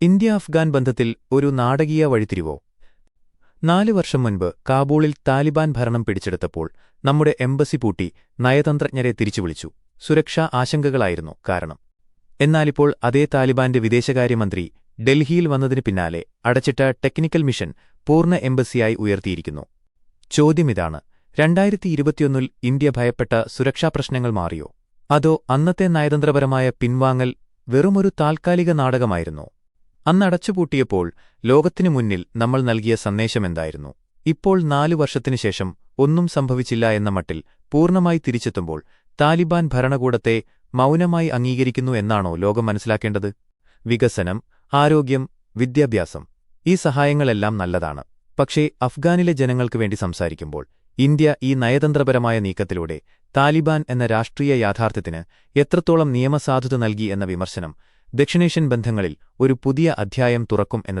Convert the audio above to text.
India Afghan ബന്ധത്തിൽ ഒരു നാടകീയ വഴിത്തിരിവോ? നാല് വർഷം മുൻപ് കാബൂളിൽ താലിബാൻ ഭരണം പിടിച്ചെടുത്തപ്പോൾ നമ്മുടെ എംബസി പൂട്ടി നയതന്ത്രജ്ഞരെ തിരിച്ചുവിളിച്ചു. സുരക്ഷാ ആശങ്കകളായിരുന്നു കാരണം. എന്നാലിപ്പോൾ അതേ താലിബാന്റെ വിദേശകാര്യമന്ത്രി ഡൽഹിയിൽ വന്നതിന് പിന്നാലെ അടച്ചിട്ട ടെക്നിക്കൽ മിഷൻ പൂർണ എംബസിയായി ഉയർത്തിയിരിക്കുന്നു. ചോദ്യമിതാണ് രണ്ടായിരത്തി ഇരുപത്തിയൊന്നിൽ ഇന്ത്യ ഭയപ്പെട്ട സുരക്ഷാ പ്രശ്നങ്ങൾ മാറിയോ? അതോ അന്നത്തെ നയതന്ത്രപരമായ പിൻവാങ്ങൽ വെറുമൊരു താൽക്കാലിക നാടകമായിരുന്നോ? അന്നടച്ചുപൂട്ടിയപ്പോൾ ലോകത്തിനു മുന്നിൽ നമ്മൾ നൽകിയ സന്ദേശമെന്തായിരുന്നു? ഇപ്പോൾ നാലു വർഷത്തിനു ശേഷം ഒന്നും സംഭവിച്ചില്ല എന്ന മട്ടിൽ പൂർണമായി തിരിച്ചെത്തുമ്പോൾ താലിബാൻ ഭരണകൂടത്തെ മൗനമായി അംഗീകരിക്കുന്നു എന്നാണോ ലോകം മനസ്സിലാക്കേണ്ടത്? വികസനം ആരോഗ്യം വിദ്യാഭ്യാസം ഈ സഹായങ്ങളെല്ലാം നല്ലതാണ്. പക്ഷേ അഫ്ഗാനിലെ ജനങ്ങൾക്ക് വേണ്ടി സംസാരിക്കുമ്പോൾ ഇന്ത്യ ഈ നയതന്ത്രപരമായ നീക്കത്തിലൂടെ താലിബാൻ എന്ന രാഷ്ട്രീയ യാഥാർത്ഥ്യത്തിന് എത്രത്തോളം നിയമസാധുത നൽകി എന്ന വിമർശനം ദക്ഷിണേഷ്യൻ ബന്ധങ്ങളിൽ ഒരു പുതിയ അധ്യായം തുറക്കും എന്നത്